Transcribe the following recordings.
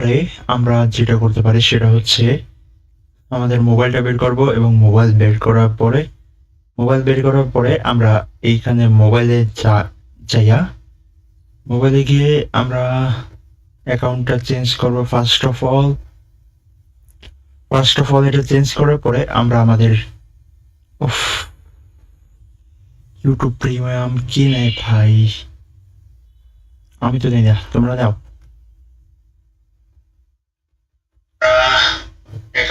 পরে আমরা যেটা করতে পারি সেটা হচ্ছে আমাদের মোবাইলটা বের করব এবং মোবাইল বের করার পরে মোবাইল বের করার পরে আমরা এইখানে মোবাইলে যা, যাইয়া মোবাইলে গিয়ে আমরা অ্যাকাউন্টটা চেঞ্জ করব first of all first of all এটা চেঞ্জ করার পরে আমরা আমাদের, উফ ইউটিউব প্রিমিয়াম কি নেই ভাই? আমি তো নেই না, তোমরা নাও।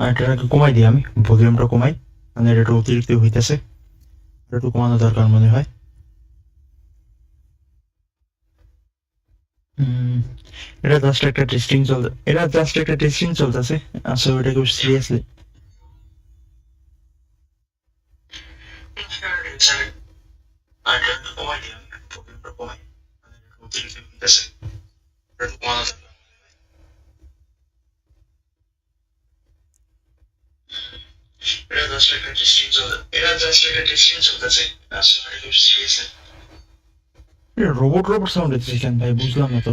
আর এটা একটু কমাই দিই আমি, ভলিউমটা কমাই মানে এটা একটু অতিরিক্ত হইতেছে এটা একটু কমানো দরকার মনে হয়। এটা জাস্ট একটা টেস্টিং চলতে, এটা জাস্ট একটা টেস্টিং চলতেছে আসলে ওটা খুব সিরিয়াসলি কমাই দিই আমি, ভলিউমটা কমাই মানে এটা অতিরিক্ত হইতেছে, এটা একটু কমানো দরকার এটা জাস্ট একটা টেস্টিং চলতে এটা জাস্ট একটা টেস্টিং চলতেছে আসলে এটা খুব সিরিয়াসলি রোবট রোবট সাউন্ড কেন ভাই বুঝলাম না তো